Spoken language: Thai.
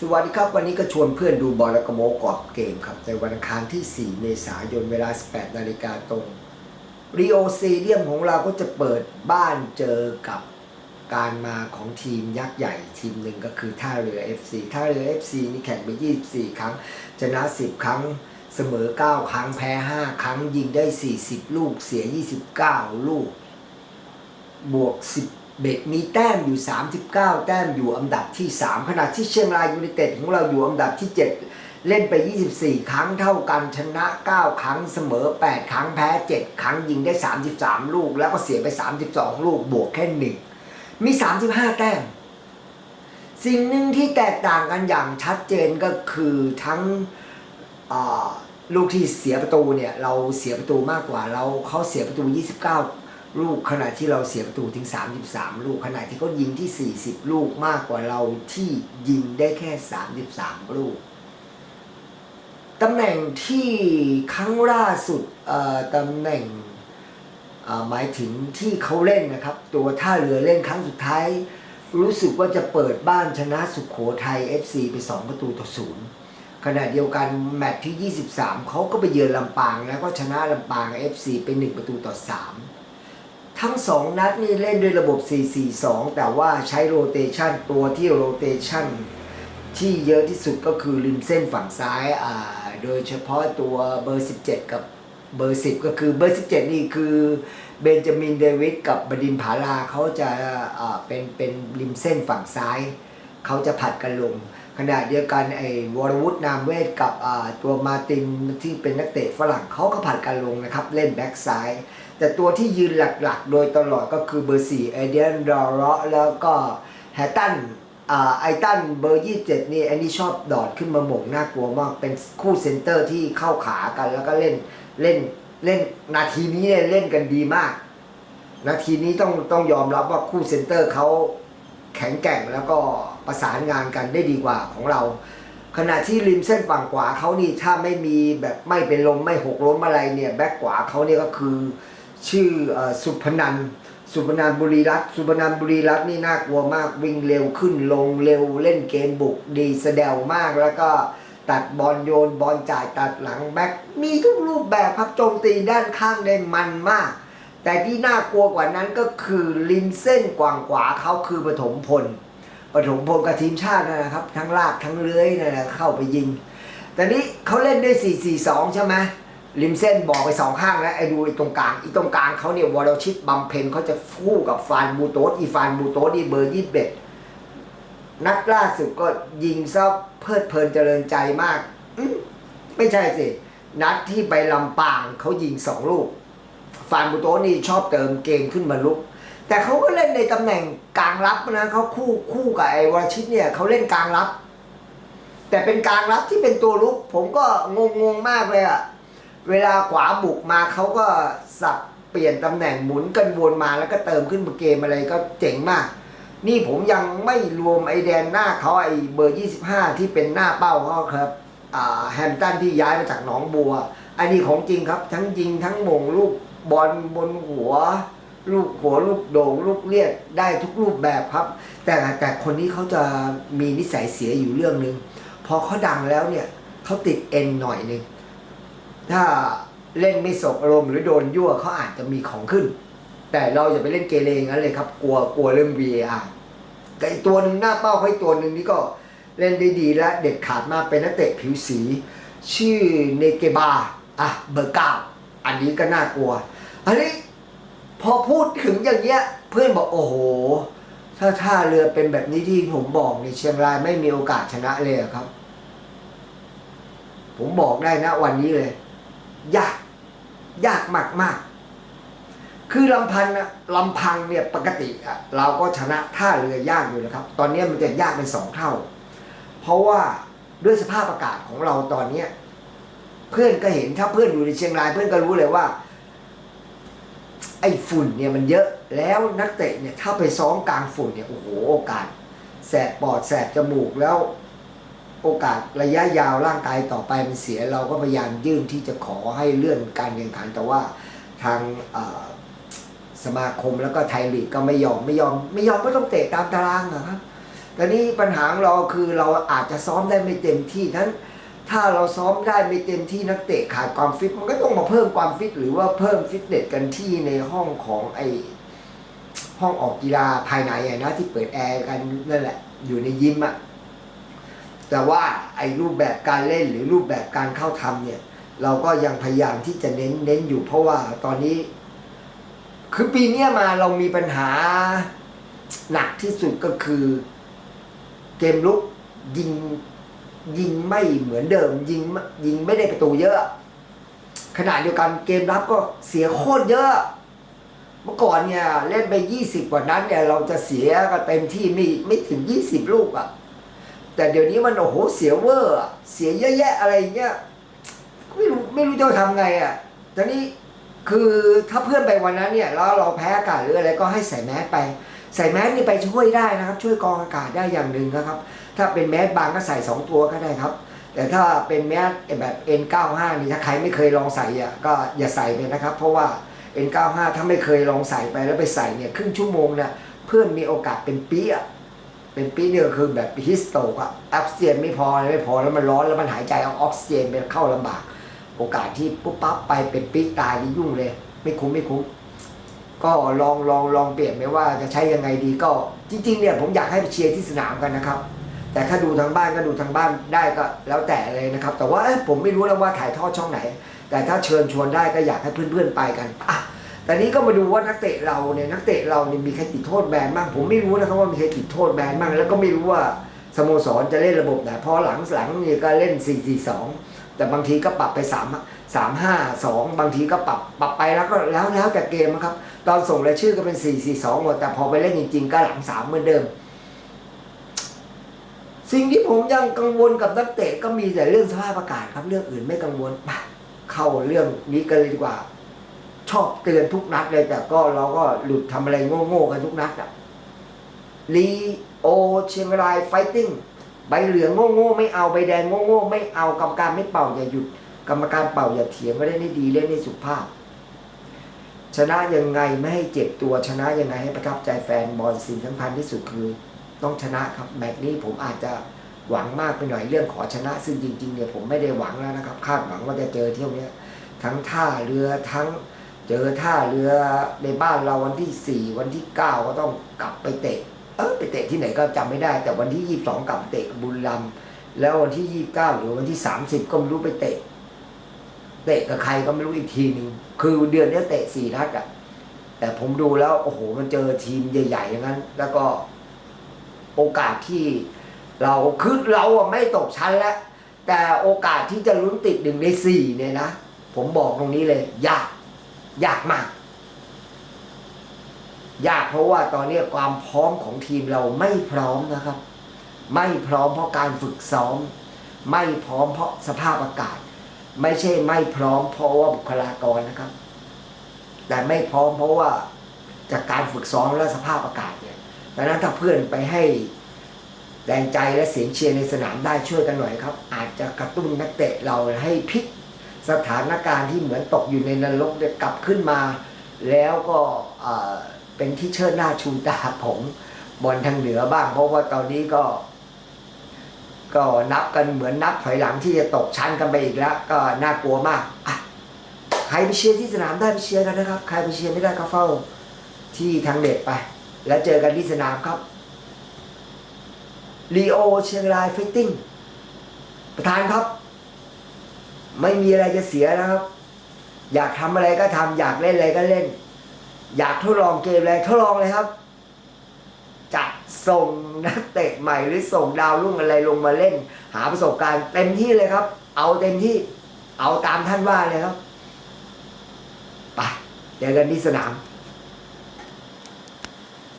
สวัสดีครับวันนี้ก็ชวนเพื่อนดูบอลและกระโมกรอบเกมครับ ในวันอังคารที่ 4 เมษายนเวลา 18 นาฬิกาตรงรีโอซีเดียมของเราก็จะเปิดบ้านเจอกับการมาของทีมยักษ์ใหญ่ทีมหนึ่งก็คือท่าเรือ FC ท่าเรือ FC นี่แข่งไป 24 ครั้ง ชนะ 10 ครั้งเสมอ 9 ครั้งแพ้ 5 ครั้งยิงได้ 40 ลูกเสีย 29 ลูก บวก10 เบ็ดมีแต้มอยู่ 39 แต้มอยู่อันดับที่ 3 ขณะที่เชียงรายยูไนเต็ดของเราอยู่อันดับที่ 7 เล่นไป 24 ครั้งเท่ากันชนะ 9 ครั้งเสมอ 8 ครั้งแพ้ 7 ครั้งยิงได้ 33 ลูก แล้วก็เสียไป 32 ลูกบวกแค่1มี 35 แต้ม สิ่งหนึ่งที่แตกต่างกันอย่างชัดเจนก็คือทั้งลูกที่เสียประตูเนี่ยเราเสียประตูมากกว่าเราเขาเสียประตู 29 ลูกขณะที่เราเสียประตูถึง 33 ลูกขณะที่เขายิงที่ 40 ลูกมากกว่าเราที่ยิงได้แค่ 33 ลูกตำแหน่งที่ครั้งล่าสุดตำแหน่งหมายถึงที่เขาเล่นนะครับ ตัวท่าเรือเล่นครั้งสุดท้าย รู้สึกว่าจะเปิดบ้านชนะสุขโขทัย FC ไป 2 ประตูต่อศูนย์ขณะเดียวกันแมตช์ที่ 23 เขาก็ไปเยือนลำปางแล้วก็ชนะลำปาง FC ไป 1 ประตูต่อ 3 ทั้ง2นัดนี่เล่นด้วยระบบ 4-4-2 แต่ว่าใช้โรเตชันตัวที่โรเตชันที่เยอะที่สุดก็คือริมเส้นฝั่งซ้ายอ่าโดยเฉพาะตัวเบอร์ 17 กับเบอร์ 10 ก็คือเบอร์ 17 นี่คือเบนจามินเดวิดกับบดินผาลาเขาจะอ่าเป็นเป็นริมเส้นฝั่งซ้าย เขาจะผัดกันลง ขณะเดียวกันไอ้วรวุฒินามเวทกับตัวมาตินที่เป็นนักเตะฝรั่งเขาก็ผัดกันลงนะครับ เล่นแบ็กซ้าย แต่ตัวที่ยืนหลักๆ โดยตลอดก็คือเบอร์4เอเดียนดอร์แล้วก็แฮตตันไอตันเบอร์27นี่อันนี้ชอบดอดขึ้นมาหม่งน่ากลัวมาก เป็นคู่เซนเตอร์ที่เข้าขากันแล้วก็เล่นเล่นเล่นนาทีนี้เล่นกันดีมาก นาทีนี้ต้องต้องยอมรับว่าคู่เซนเตอร์เขาแข็งแกร่งแล้วก็ ประสานงานกันได้ดีกว่าของเรา ขณะที่ริมเส้นฝั่งขวาเขานี่ถ้าไม่มีแบบไม่เป็นลมไม่หกล้มอะไรเนี่ยแบ็คขวาเขาเนี่ยก็คือชื่อสุพนันสุพนันบุรีรัตสุพนันบุรีรัตนี่น่ากลัวมากวิ่งเร็วขึ้นลงเร็วเล่นเกมบุกดีแสดวมากแล้วก็ตัดบอลโยนบอลจ่ายตัดหลังแบ็คมีทุกรูปแบบครับโจมตีด้านข้างได้มันมาก แต่ที่น่ากลัวกว่านั้นก็คือริมเส้นกว้างขวาเขาคือปฐมพล ปฐมพลกับทีมชาตินะครับ ทั้งลากทั้งเลื้อยนะเข้าไปยิง แต่นี้เขาเล่นด้วย 4-4-2 ใช่ไหมริมเส้นบอกไปสองข้างแล้วไอ้ดูไอ้ตรงกลางอีตรงกลางเขาเนี่ยวอลชิตบำเพ็ญเขาจะคู่กับฟานบูโตสอีฟานบูโตสนี่เบอร์ยี่สิบเอ็ดนัดล่าสุดก็ยิงซะเพลิดเพลินเจริญใจมากอไม่ใช่สิ นัดที่ไปลำปางเขายิงสองลูก ฟานบูโตสนี่ชอบเติมเกมขึ้นมาลุก แต่เขาก็เล่นในตำแหน่งกลางรับนะเขาคู่คู่กับไอ้วรชิตเนี่ยเขาเล่นกลางรับ แต่เป็นกลางรับที่เป็นตัวลุก ผมก็งงงมากเลยอะเวลาขวาบุกมาเขาก็สับเปลี่ยนตำแหน่งหมุนกันวนมาแล้วก็เติมขึ้นมาเกมอะไรก็เจ๋งมาก นี่ผมยังไม่รวมไอแดนหน้าเขาไอเบอร์ 25 ที่เป็นหน้าเป้าเขาครับแฮมตันที่ย้ายมาจากหนองบัว อันนี้ของจริงครับ ทั้งยิงทั้งม่งลูกบอลบนหัว ลูกหัวลูกโด่งลูกเลียดได้ทุกรูปแบบครับ แต่แต่คนนี้เขาจะมีนิสัยเสียอยู่เรื่องหนึ่งพอเขาดังแล้วเนี่ยเขาติดเอ็นหน่อยหนึ่งถ้าเล่นไม่สบอารมณ์หรือโดนยั่วเขาอาจจะมีของขึ้น แต่เราอย่าไปเล่นเกเรงั้นเลยครับ กลัวกลัวเรื่อง VAR แต่อีกตัวหนึ่งหน้าเป้าเขาอีกตัวหนึ่งนี่ก็เล่นได้ดีและเด็ดขาดมากเป็นนักเตะผิวสี ชื่อเนเกบาอะเบอร์เก้าอันนี้ก็น่ากลัวอันนี้ พอพูดถึงอย่างเงี้ย เพื่อนบอกโอ้โห ถ้าท่าเรือเป็นแบบนี้ที่ผมบอกในเชียงรายไม่มีโอกาสชนะเลยครับ ผมบอกได้นะวันนี้เลย ยาก ยากมากมากคือลำพันธ์นะลำพังเนี่ยปกติอะเราก็ชนะท่าเรือยากอยู่นะครับ ตอนนี้มันจะยากเป็นสองเท่า เพราะว่าด้วยสภาพอากาศของเราตอนเนี้ย เพื่อนก็เห็นถ้าเพื่อนอยู่ในเชียงราย เพื่อนก็รู้เลยว่า ไอ้ฝุ่นเนี่ยมันเยอะแล้วนักเตะเนี่ยถ้าไปซ้อมกลางฝุ่นเนี่ยโอ้โหโอกาสแสบปอดแสบจมูกแล้วโอกาสระยะยาวร่างกายต่อไปมันเสียเราก็พยายามยื่นที่จะขอให้เลื่อนการแข่งขันแต่ว่าทางสมาคมแล้วก็ไทยลีกก็ไม่ยอมไม่ยอมไม่ยอมก็ต้องเตะตามตารางนะครับแต่นี้ปัญหาของเราคือเราอาจจะซ้อมได้ไม่เต็มที่นั้น ถ้าเราซ้อมได้ไม่เต็มที่นักเตะขาดความฟิต มันก็ต้องมาเพิ่มความฟิต หรือว่าเพิ่มฟิตเนสกันที่ในห้องของไอห้องออกกีฬาภายในอะนะที่เปิดแอร์กันนั่นแหละ อยู่ในยิมอะแต่ว่าไอ้รูปแบบการเล่นหรือรูปแบบการเข้าทำเนี่ย เราก็ยังพยายามที่จะเน้นเน้นอยู่เพราะว่าตอนนี้ คือปีเนี้ยมาเรามีปัญหาหนักที่สุดก็คือ เกมลุกยิง ยิงไม่เหมือนเดิม ยิงยิงไม่ได้ประตูเยอะ ขณะเดียวกันเกมรับก็เสียโคตรเยอะ เมื่อก่อนเนี่ยเล่นไปยี่สิบกว่านั้นเนี่ยเราจะเสียก็เต็มที่ไม่ไม่ถึงยี่สิบลูกอะ่ะแต่เดี๋ยวนี้มันโอ้โหเสียเวอร์เสียเยอะแยะอะไรเงี้ยไม่รู้ไม่รู้จะทำไงอะ่ะตอนนี้คือถ้าเพื่อนไปวันนั้นเนี่ยแล้วเราแพ้อากาศหรืออะไรก็ให้ใส่แมสไป ใส่แมสนี่ไปช่วยได้นะครับ ช่วยกองอากาศได้อย่างหนึ่งนะครับ ถ้าเป็นแมสบางก็ใส่สองตัวก็ได้ครับ แต่ถ้าเป็นแมสแบบ N95 นี่ถ้าใครไม่เคยลองใส่อะก็อย่าใส่ไปนะครับ เพราะว่า N95 ถ้าไม่เคยลองใส่ไปแล้วไปใส่เนี่ยครึ่งชั่วโมงเนี่ยเพื่อนมีโอกาสเป็นปีอะเป็นปีเนี่ยคือแบบฮิสโตกอะออกซิเจนไม่พอไม่พอแล้วมันร้อนแล้วมันหายใจเอาออกซิเจนไปเข้าลำบาก โอกาสที่ปุ๊บปั๊บไปเป็นปีตายนี่ยุ่งเลย ไม่คุ้มไม่คุ้มก็ลองลองลองเปลี่ยนไหมว่าจะใช้ยังไงดีก็จริงๆเนี่ยผมอยากให้ไปเชียร์ที่สนามกันนะครับ แต่ถ้าดูทางบ้านก็ดูทางบ้านได้ก็แล้วแต่เลยนะครับ แต่ว่าผมไม่รู้แล้วว่าถ่ายทอดช่องไหน แต่ถ้าเชิญชวนได้ก็อยากให้เพื่อนๆไปกันอะแต่นี้ก็มาดูว่านักเตะเราเนี่ยนักเตะเราเนี่ยมีใครติดโทษแบนบ้างผมไม่รู้นะครับว่ามีใครติดโทษแบนบ้างแล้วก็ไม่รู้ว่าสโมสรจะเล่นระบบไหนเพราะหลังหลังนี่ก็เล่น 4-4-2 แต่บางทีก็ปรับไป 3 3 5 2 บางทีก็ปรับปรับไปแล้วก็แล้วแล้วแต่เกมครับ ตอนส่งรายชื่อก็เป็น 4-4-2หมดแต่พอไปเล่นจริง ๆ ก็หลัง 3 เหมือนเดิม สิ่งที่ผมยังกังวลกับนักเตะก็มีแต่เรื่องสภาพอากาศครับ เรื่องอื่นไม่กังวลเข้าเรื่องนี้กันเลยดีกว่า ชอบเตือนทุกนัดเลยแต่ก็เราก็หลุดทำอะไรโง่ๆกันทุกนัดอะลีโอเชียงรายไฟติ้งใบเหลืองโง่ๆไม่เอาใบแดงโง่ๆไม่เอากรรมการไม่เป่าอย่าหยุดกรรมการเป่าอย่าเถียงไม่ได้ให้ดีเล่นให้สุภาพ ชนะยังไงไม่ให้เจ็บตัวชนะยังไงให้ประทับใจแฟนบอลสิ่งสำคัญที่สุดคือ ต้องชนะครับแมตช์นี้ผมอาจจะหวังมากไปหน่อยเรื่องขอชนะ ซึ่งจริงๆเนี่ยผมไม่ได้หวังแล้วนะครับ คาดหวังว่าจะเจอเที่ยวเนี้ยทั้งท่าเรือทั้งเจอท่าเรือในบ้านเราวันที่สี่วันที่เก้าก็ต้องกลับไปเตะ เออไปเตะที่ไหนก็จำไม่ได้ แต่วันที่ยี่สิบสองกลับเตะกบุรีรัมย์แล้ววันที่ยี่สิบเก้าหรือวันที่สามสิบก็ไม่รู้ไปเตะ เตะกับใครก็ไม่รู้อีกทีหนึ่งคือเดือนนี้เตะสี่นัดอะแต่ผมดูแล้วโอ้โหมันเจอทีมใหญ่ๆอย่างนั้น แล้วก็ โอกาสที่เราคือเราไม่ตกชั้นแล้ว แต่โอกาสที่จะลุ้นติดหนึ่งในสี่เนี่ยนะ ผมบอกตรงนี้เลยยากยากมาก ยากเพราะว่าตอนนี้ความพร้อมของทีมเราไม่พร้อมนะครับ ไม่พร้อมเพราะการฝึกซ้อม ไม่พร้อมเพราะสภาพอากาศ ไม่ใช่ไม่พร้อมเพราะว่าบุคลากรนะครับ แต่ไม่พร้อมเพราะว่าจากการฝึกซ้อมและสภาพอากาศเนี่ย ดังนั้นถ้าเพื่อนไปให้แรงใจและเสียงเชียร์ในสนามได้ช่วยกันหน่อยครับ อาจจะกระตุ้นนักเตะเราให้พลิกสถานการณ์ที่เหมือนตกอยู่ในนรกกลับขึ้นมา แล้วก็เป็นที่เชิดหน้าชูตาผมบอลทางเหนือบ้าง เพราะว่าตอนนี้ก็ ก็นับกันเหมือนนับถอยหลังที่จะตกชั้นกันไปอีกแล้ว ก็น่ากลัวมากอะใครไปเชียร์ที่สนามได้ไปเชียร์กันนะครับ ใครไปเชียร์ไม่ได้ก็เฝ้าที่ทางเด็ดไป แล้วเจอกันที่สนามครับลีโอเชียงรายฟิตติ้งประธานครับ ไม่มีอะไรจะเสียนะครับ อยากทำอะไรก็ทำอยากเล่นอะไรก็เล่น อยากทดลองเกมอะไรทดลองเลยครับจะส่งนักเตะใหม่หรือส่งดาวรุ่งอะไรลงมาเล่น หาประสบการณ์เต็มที่เลยครับ เอาเต็มที่เอาตามท่านว่าเลยครับไปเจอกันที่สนาม